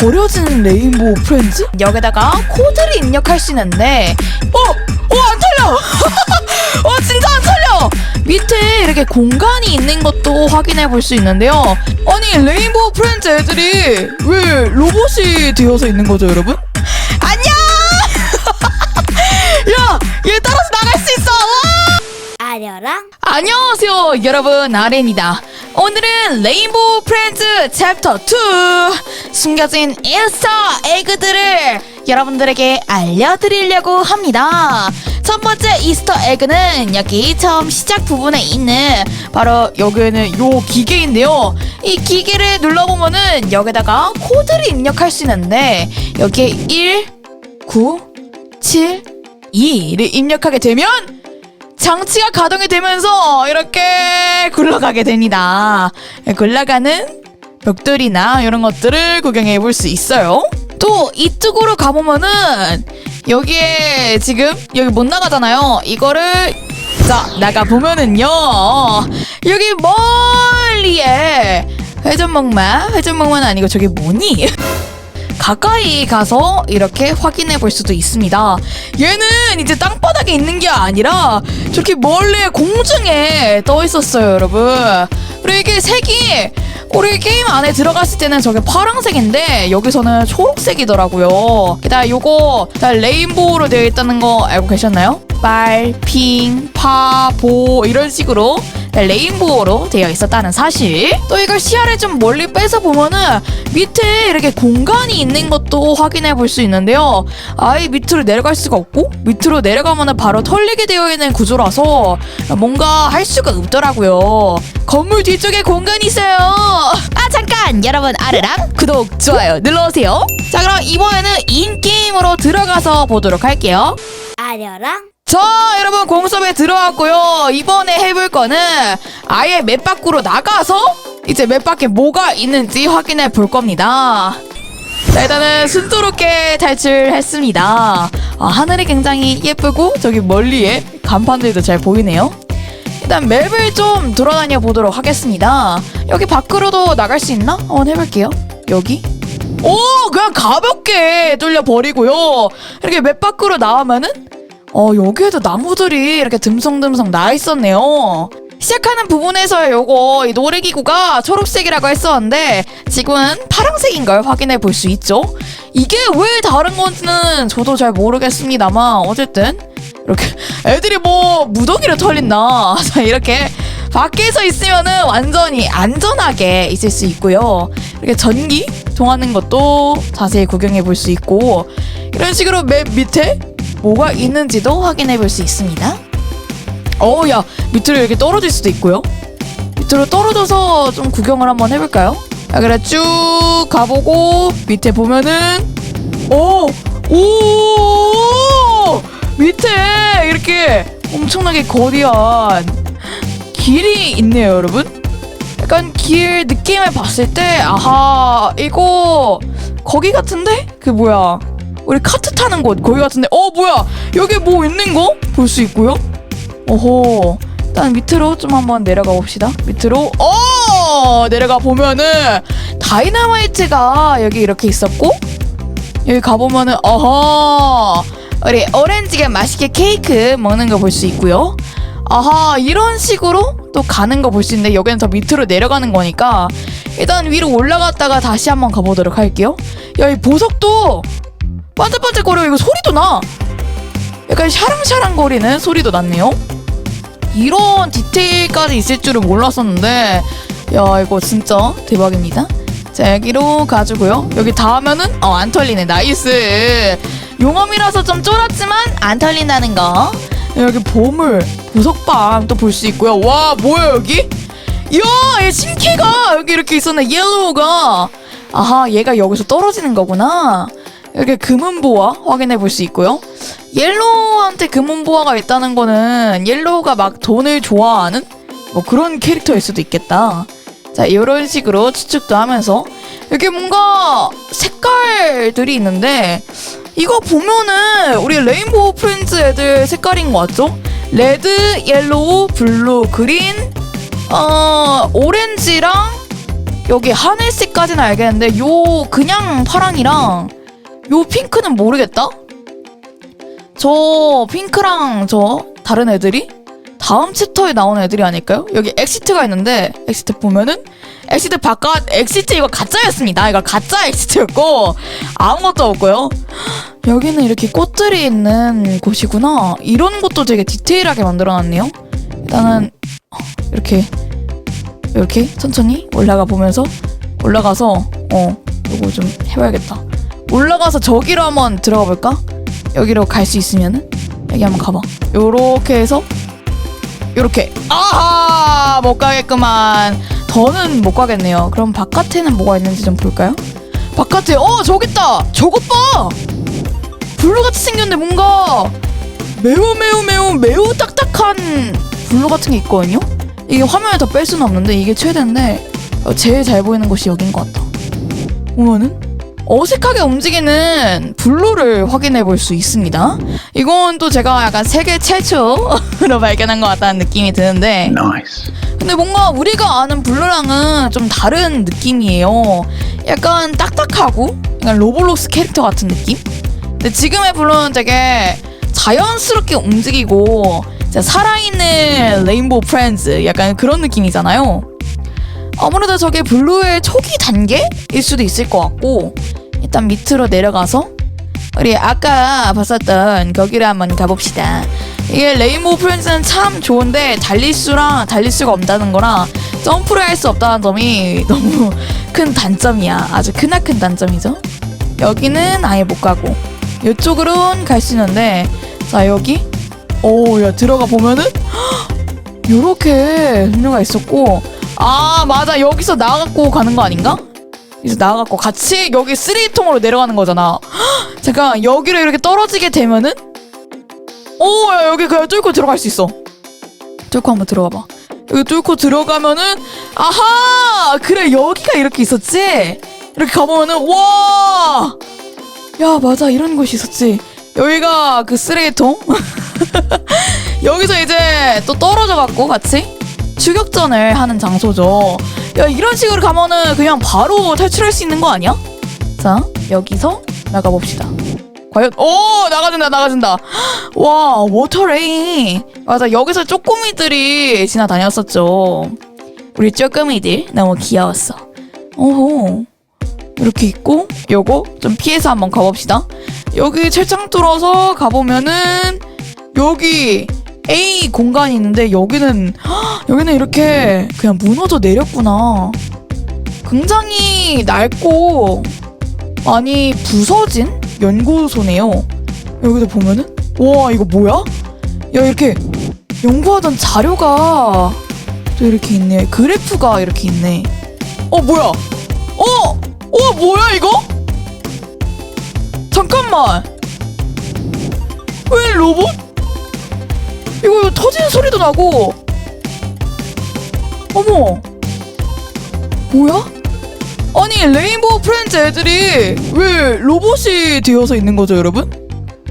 버려지는 레인보우 프렌즈? 여기다가 코드를 입력할 수 있는데 어! 어! 안 털려! 어 진짜 안 털려! 밑에 이렇게 공간이 있는 것도 확인해 볼 수 있는데요 아니 레인보우 프렌즈 애들이 왜 로봇이 되어서 있는 거죠 여러분? 안녕! 야! 얘 따라서 나갈 수 있어! 와! 아려랑 안녕하세요 여러분 아렌이다 오늘은 레인보우 프렌즈 챕터 2 숨겨진 인스타 에그들을 여러분들에게 알려드리려고 합니다. 첫 번째 이스터 에그는 여기 처음 시작 부분에 있는 바로 여기에는 요 기계인데요. 이 기계를 눌러보면은 여기다가 코드를 입력할 수 있는데 여기에 1 9 7 2를 입력하게 되면 장치가 가동이 되면서 이렇게 굴러가게 됩니다. 굴러가는 벽돌이나 이런 것들을 구경해 볼 수 있어요. 또 이쪽으로 가보면은 여기에 지금 여기 못 나가잖아요. 이거를 자 나가 보면은요 여기 멀리에 회전목마 회전목마는 아니고 저게 뭐니? 가까이 가서 이렇게 확인해 볼 수도 있습니다. 얘는 이제 땅바닥에 있는 게 아니라 저렇게 멀리 공중에 떠 있었어요, 여러분. 그리고 이게 색이 우리 게임 안에 들어갔을 때는 저게 파란색인데 여기서는 초록색이더라고요. 게다가 요거 다 레인보우로 되어 있다는 거 알고 계셨나요? 빨, 핑, 파, 보 이런 식으로 레인보우로 되어 있었다는 사실. 또 이걸 시야를 좀 멀리 빼서 보면은 밑에 이렇게 공간이 있는 것도 확인해 볼 수 있는데요. 아예 밑으로 내려갈 수가 없고 밑으로 내려가면은 바로 털리게 되어 있는 구조라서 뭔가 할 수가 없더라고요. 건물 뒤쪽에 공간이 있어요. 아 잠깐 여러분 아르랑 구독 좋아요 눌러주세요. 자 그럼 이번에는 인게임으로 들어가서 보도록 할게요. 아려랑 자 여러분 공섭에 들어왔고요. 이번에 해볼 거는 아예 맵 밖으로 나가서 이제 맵 밖에 뭐가 있는지 확인해 볼 겁니다. 자 일단은 순조롭게 탈출했습니다. 아, 하늘이 굉장히 예쁘고 저기 멀리에 간판들도 잘 보이네요. 일단 맵을 좀 돌아다녀 보도록 하겠습니다. 여기 밖으로도 나갈 수 있나? 한번 해볼게요. 여기? 오 그냥 가볍게 뚫려 버리고요. 이렇게 맵 밖으로 나오면은 어, 여기에도 나무들이 이렇게 듬성듬성 나 있었네요. 시작하는 부분에서 요거 이 놀이기구가 초록색이라고 했었는데 지금은 파란색인 걸 확인해 볼 수 있죠. 이게 왜 다른 건지는 저도 잘 모르겠습니다만 어쨌든 이렇게 애들이 뭐 무더기를 털린다. 자, 이렇게 밖에서 있으면은 완전히 안전하게 있을 수 있고요. 이렇게 전기 통하는 것도 자세히 구경해 볼 수 있고 이런 식으로 맵 밑에 뭐가 있는지도 확인해 볼 수 있습니다. 어우, 야, 밑으로 이렇게 떨어질 수도 있고요. 밑으로 떨어져서 좀 구경을 한번 해볼까요? 자, 그래, 쭉 가보고, 밑에 보면은, 오! 오! 밑에 이렇게 엄청나게 거대한 길이 있네요, 여러분. 약간 길 느낌을 봤을 때, 아하, 이거, 거기 같은데? 그 뭐야. 우리 카트 타는 곳 거기 같은데. 어 뭐야? 여기 뭐 있는 거? 볼 수 있고요. 어호 일단 밑으로 좀 한번 내려가 봅시다. 밑으로. 어! 내려가 보면은 다이너마이트가 여기 이렇게 있었고 여기 가보면은 어허. 우리 오렌지가 맛있게 케이크 먹는 거 볼 수 있고요. 아하 이런 식으로 또 가는 거 볼 수 있는데 여기는 더 밑으로 내려가는 거니까 일단 위로 올라갔다가 다시 한번 가보도록 할게요. 야 이 보석도 반짝반짝거려 이거 소리도 나. 약간 샤랑샤랑 거리는 소리도 났네요. 이런 디테일까지 있을 줄은 몰랐었는데 야 이거 진짜 대박입니다. 자 여기로 가지고요. 여기 닿으면은 어 안 털리네. 나이스. 용암이라서 좀 쫄았지만 안 털린다는 거. 여기 보물 보석방 또볼 수 있고요. 와 뭐야 여기? 이야 얘 신기가 여기 이렇게 있었네. 옐로우가. 아하 얘가 여기서 떨어지는 거구나 이렇게 금은보화 확인해 볼 수 있고요. 옐로우한테 금은보화가 있다는 거는 옐로우가 막 돈을 좋아하는 뭐 그런 캐릭터일 수도 있겠다. 자, 이런 식으로 추측도 하면서 이렇게 뭔가 색깔들이 있는데 이거 보면은 우리 레인보우 프렌즈 애들 색깔인 것 같죠? 레드, 옐로우, 블루, 그린, 어, 오렌지랑 여기 하늘색까지는 알겠는데 요 그냥 파랑이랑 요 핑크는 모르겠다. 저 핑크랑 저 다른 애들이 다음 챕터에 나오는 애들이 아닐까요? 여기 엑시트가 있는데 엑시트 보면은 엑시트 바깥 엑시트 이거 가짜였습니다. 이거 가짜 엑시트였고 아무것도 없고요. 여기는 이렇게 꽃들이 있는 곳이구나. 이런 것도 되게 디테일하게 만들어놨네요. 일단은 이렇게 이렇게 천천히 올라가 보면서 올라가서 어 이거 좀 해봐야겠다. 올라가서 저기로 한번 들어가 볼까? 여기로 갈 수 있으면은 여기 한번 가봐. 요렇게 해서 요렇게 아하 못 가겠구만. 더는 못 가겠네요. 그럼 바깥에는 뭐가 있는지 좀 볼까요? 바깥에 어 저기 있다. 저것 봐. 블루 같이 생겼는데 뭔가 매우 매우 매우 매우 딱딱한 블루 같은 게 있거든요. 이게 화면에 더 뺄 수는 없는데 이게 최대인데 어, 제일 잘 보이는 곳이 여긴 것 같다. 보면은 어색하게 움직이는 블루를 확인해 볼 수 있습니다. 이건 또 제가 약간 세계 최초로 발견한 것 같다는 느낌이 드는데. 근데 뭔가 우리가 아는 블루랑은 좀 다른 느낌이에요. 약간 딱딱하고 약간 로블록스 캐릭터 같은 느낌? 근데 지금의 블루는 되게 자연스럽게 움직이고 살아있는 레인보우 프렌즈 약간 그런 느낌이잖아요. 아무래도 저게 블루의 초기 단계일 수도 있을 것 같고 일단 밑으로 내려가서 우리 아까 봤었던 거기를 한번 가봅시다. 이게 레인보우 프렌즈는 참 좋은데 달릴 수랑 달릴 수가 없다는 거랑 점프를 할 수 없다는 점이 너무 큰 단점이야. 아주 크나큰 단점이죠. 여기는 아예 못 가고 이쪽으로는 갈수 있는데 자 여기 오야 들어가 보면은 요렇게 종류가 있었고 아 맞아. 여기서 나가고 가는 거 아닌가? 여기서 나가고 같이 여기 쓰레기통으로 내려가는 거잖아. 잠깐 여기로 이렇게 떨어지게 되면은? 오 야 여기 그냥 뚫고 들어갈 수 있어. 뚫고 한번 들어가 봐. 여기 뚫고 들어가면은 아하! 그래 여기가 이렇게 있었지? 이렇게 가보면은 와! 야 맞아. 이런 곳이 있었지. 여기가 그 쓰레기통? 여기서 이제 또 떨어져 갖고 같이 추격전을 하는 장소죠. 야 이런 식으로 가면은 그냥 바로 탈출할 수 있는 거 아니야? 자 여기서 나가 봅시다. 과연 오 나가준다 나가준다. 와 워터레인 맞아 여기서 쪼꼬미들이 지나다녔었죠. 우리 쪼꼬미들 너무 귀여웠어. 오호. 이렇게 있고 요거 좀 피해서 한번 가봅시다. 여기 철창 뚫어서 가보면은 여기 A 공간이 있는데 여기는 헉, 여기는 이렇게 그냥 무너져 내렸구나 굉장히 낡고 많이 부서진 연구소네요 여기도 보면은 와 이거 뭐야? 야 이렇게 연구하던 자료가 또 이렇게 있네 그래프가 이렇게 있네 어 뭐야 어? 어 뭐야 이거? 잠깐만 왜 로봇? 터지는 소리도 나고 어머 뭐야? 아니 레인보우 프렌즈 애들이 왜 로봇이 되어서 있는 거죠 여러분?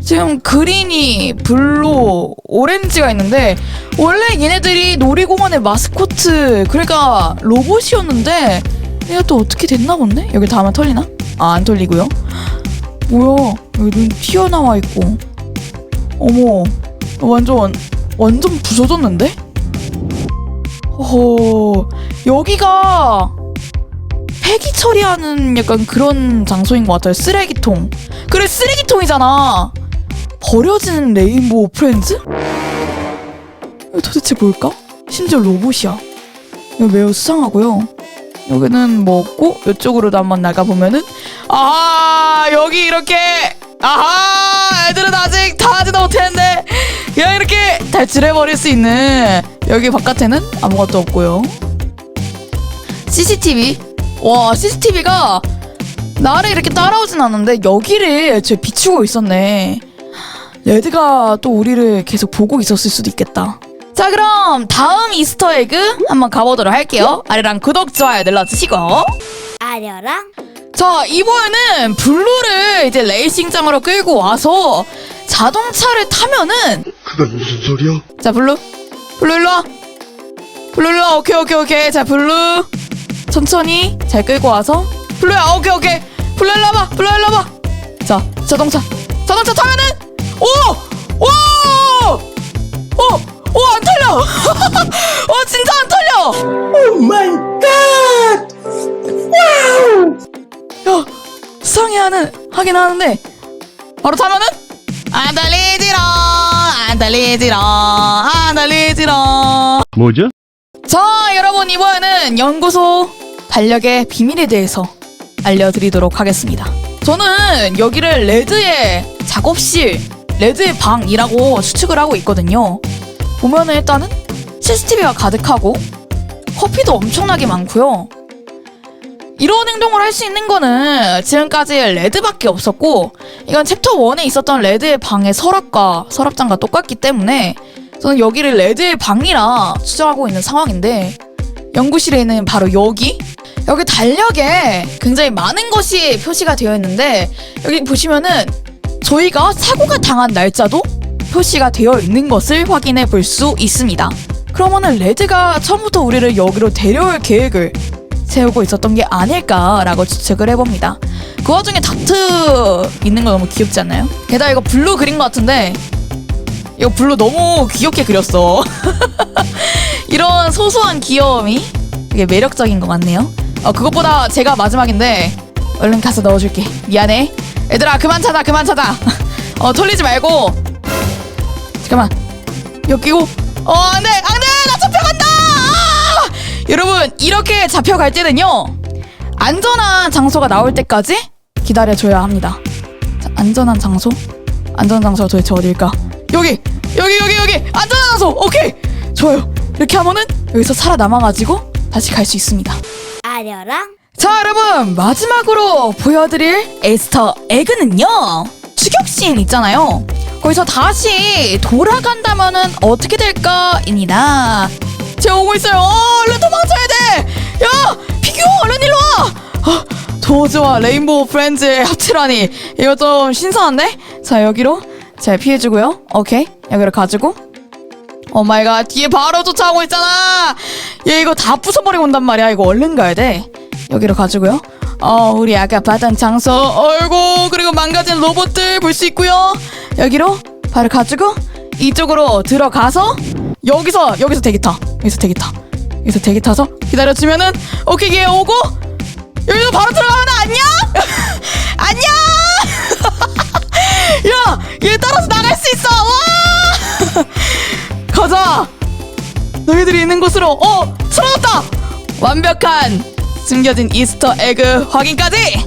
지금 그린이 블루 오렌지가 있는데 원래 얘네들이 놀이공원의 마스코트 그러니까 로봇이었는데 얘가 또 어떻게 됐나 본데? 여기 다음에 털리나? 아 안 털리고요 뭐야 여기 눈 튀어나와 있고 어머 완전 완전 부서졌는데? 허허 여기가 폐기 처리하는 약간 그런 장소인 것 같아요 쓰레기통 그래 쓰레기통이잖아 버려지는 레인보우 프렌즈? 도대체 뭘까? 심지어 로봇이야 이거 매우 수상하고요 여기는 뭐 없고 이쪽으로도 한번 나가보면은 아 여기 이렇게 아하 애들은 아직 다 하지도 못했는데 야 이렇게 탈출해버릴 수 있는 여기 바깥에는 아무것도 없고요. CCTV. 와 CCTV가 나를 이렇게 따라오진 않는데 여기를 저 비추고 있었네. 레드가 또 우리를 계속 보고 있었을 수도 있겠다. 자 그럼 다음 이스터 에그 한번 가보도록 할게요. 아래랑 구독 좋아요 눌러주시고. 아려랑? 자 이번에는 블루를 이제 레이싱장으로 끌고 와서 자동차를 타면은 그건 무슨 소리야? 자 블루. 블루 일로 와. 블루 일로 와. 오케이 오케이 오케이. 자 블루. 천천히 잘 끌고 와서. 블루야 오케이 오케이. 블루 일로 와봐. 블루 일로 와봐. 자 자동차. 자동차 타면은 오오오오안 털려. 어 진짜 안 털려. 야 수상해하는 하긴 하는데 바로 타면은 달리지롱 안 달리지롱 뭐죠? 자 여러분 이번에는 연구소 달력의 비밀에 대해서 알려드리도록 하겠습니다. 저는 여기를 레드의 작업실 레드의 방이라고 추측을 하고 있거든요. 보면은 일단은 CCTV가 가득하고 커피도 엄청나게 많고요 이런 행동을 할 수 있는 거는 지금까지 레드밖에 없었고 이건 챕터 1에 있었던 레드의 방의 서랍과 서랍장과 똑같기 때문에 저는 여기를 레드의 방이라 추정하고 있는 상황인데 연구실에 있는 바로 여기 여기 달력에 굉장히 많은 것이 표시가 되어 있는데 여기 보시면은 저희가 사고가 당한 날짜도 표시가 되어 있는 것을 확인해 볼 수 있습니다. 그러면은 레드가 처음부터 우리를 여기로 데려올 계획을 세우고 있었던 게 아닐까라고 추측을 해봅니다. 그 와중에 다트 있는 거 너무 귀엽지 않나요? 게다가 이거 블루 그린 것 같은데 이거 블루 너무 귀엽게 그렸어. 이런 소소한 귀여움이 되게 매력적인 것 같네요. 어, 그것보다 제가 마지막인데 얼른 가서 넣어줄게. 미안해. 얘들아 그만 찾아 그만 찾아. 어 털리지 말고. 잠깐만. 여기고. 어 안돼 안돼! 여러분 이렇게 잡혀갈 때는요 안전한 장소가 나올 때까지 기다려줘야 합니다. 자, 안전한 장소? 안전한 장소가 도대체 어딜까? 여기 여기 여기 여기 안전한 장소 오케이 좋아요 이렇게 하면은 여기서 살아남아가지고 다시 갈 수 있습니다. 아려랑 자 여러분 마지막으로 보여드릴 에스터 에그는요 추격신 있잖아요 거기서 다시 돌아간다면은 어떻게 될까입니다 제가 오고 있어요. 어, 얼른 도망쳐야 돼 야 피규어 얼른 일로 와. 아, 도즈와 레인보우 프렌즈의 합체라니. 이거 좀 신선한데? 자 여기로 잘 피해주고요. 오케이. 여기로 가지고. 오 마이 갓. 뒤에 바로 쫓아오고 있잖아. 얘 이거 다 부숴버리고 온단 말이야. 이거 얼른 가야 돼. 여기로 가지고요. 어 우리 아까 봤던 장소 얼고 그리고 망가진 로봇들 볼 수 있고요. 여기로 바로 가지고 이쪽으로 들어가서 여기서 여기서 대기 타. 여기서 대기 타. 여기서 대기 타서 기다려주면은 오케이 얘 오고 여기서 바로 들어가면 안녕! 안녕! 야얘 따라서 나갈 수 있어! 와! 가자! 너희들이 있는 곳으로 어 틀어졌다! 완벽한 숨겨진 이스터 에그 확인까지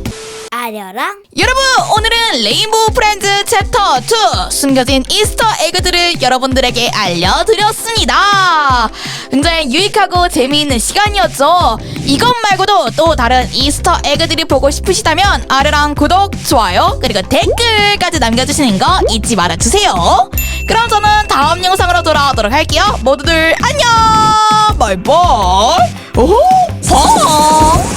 아려랑 여러분 오늘은 레인보우 프렌즈 챕터 2 숨겨진 이스터 에그들을 여러분들에게 알려드렸습니다. 굉장히 유익하고 재미있는 시간이었죠. 이것 말고도 또 다른 이스터 에그들이 보고 싶으시다면 아래랑 구독, 좋아요 그리고 댓글까지 남겨주시는 거 잊지 말아주세요. 그럼 저는 다음 영상으로 돌아오도록 할게요. 모두들 안녕! 바이바이 오호! 펑